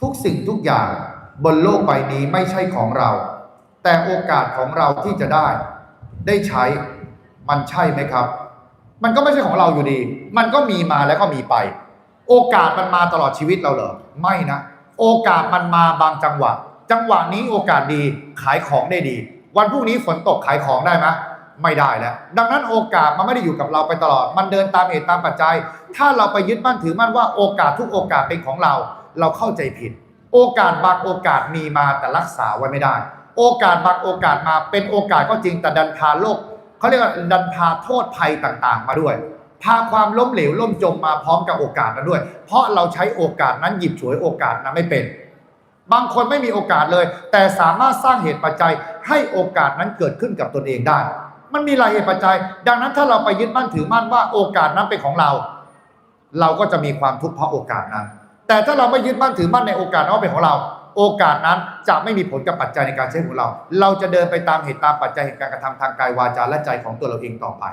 ทุกสิ่งทุกอย่างบนโลกใบนี้ไม่ใช่ของเรา แต่โอกาสของเราที่จะได้ ได้ใช้มันใช่ไหมครับ มันก็ไม่ใช่ของเราอยู่ดี มันก็มีมาแล้วก็มีไป โอกาสมันมาตลอดชีวิตเราเหรอไม่นะ โอกาสมันมาบางจังหวะ จังหวะนี้โอกาสดีขายของได้ดี วันพรุ่งนี้ฝนตกขายของได้ไหมไม่ได้แล้ว ดังนั้นโอกาสมันไม่ได้อยู่กับเราไปตลอด มันเดินตามเหตุตามปัจจัย ถ้าเราไปยึดมั่นถือมั่นว่าโอกาสทุกโอกาสเป็นของเรา เราเข้าใจผิด โอกาสบางโอกาสมีมาแต่รักษาไว้ไม่ได้ โอกาสบางโอกาสมาเป็นโอกาสก็จริงแต่ดันพาโลกเขาเรียกว่าดันพาโทษภัยต่างๆ มาด้วย พาความล้มเหลวล่มจมมาพร้อมกับโอกาสนั้นด้วย เพราะเราใช้โอกาสนั้นหยิบฉวยโอกาสนั้นไม่เป็น บางคนไม่มีโอกาสเลย แต่สามารถสร้างเหตุปัจจัยให้โอกาสนั้นเกิดขึ้นกับตนเองได้ มันมีหลายเหตุปัจจัย ดังนั้นถ้าเราไปยึดมั่นถือมั่นว่าโอกาสนั้นเป็นของเรา เราก็จะมีความทุกข์เพราะโอกาสนั้น แต่ถ้าเราไม่ยึดมั่นถือมั่นในโอกาสนั้นเป็นของเรา โอกาสนั้นจะไม่มีผลกับปัจจัยในการใช้ของเรา เราจะเดินไปตามเหตุตามปัจจัยเหตุการกระทำทางกายวาจาและใจของตัวเราเองต่อไป